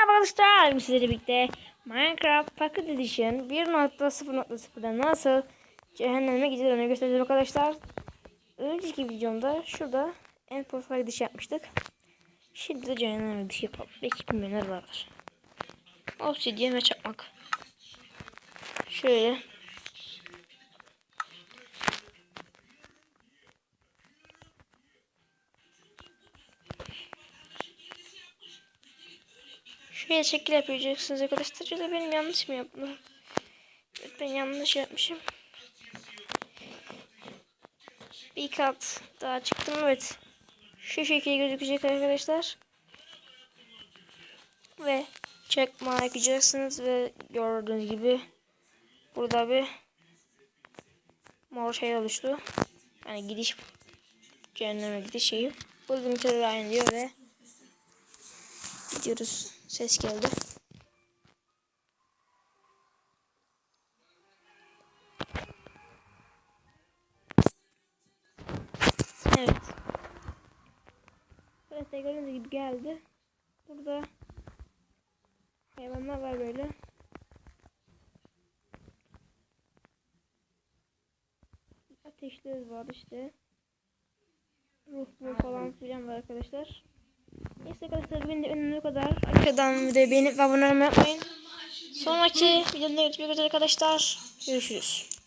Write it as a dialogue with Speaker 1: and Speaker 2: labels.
Speaker 1: Merhaba arkadaşlar, sizlerle birlikte Minecraft Pocket Edition 1.0.0'da nasıl cehenneme gidilir onu göstereceğim arkadaşlar. Önceki videomda şurada en profil gidiş yapmıştık. Şimdi de cehenneme gidiş yapalım. Belki bilmeyenler vardır. Obsidian ve çakmak. Şöyle. Şuraya şekil yapacaksınız arkadaşlar. Ya da benim yanlış mı yaptım? Ben yanlış yapmışım. Bir kat daha çıktım evet. Şu şekilde gözükecek arkadaşlar. Ve çekma yapacaksınız ve gördüğünüz gibi burada bir mor şey oluştu. Yani gidiş cehenneme gidiş şeyi. Bu limiteri aynı diyor ve gidiyoruz. Ses geldi. Evet. De gördüğünüz gibi geldi. Burada hayvanlar var böyle. Ateşler var işte. Ruh falan filan var arkadaşlar. Neyse arkadaşlar bugün de bu kadar. Arkadan videoyu beğenip ve abone olmayı unutmayın. Sonraki videoda görüşmek üzere arkadaşlar. Görüşürüz.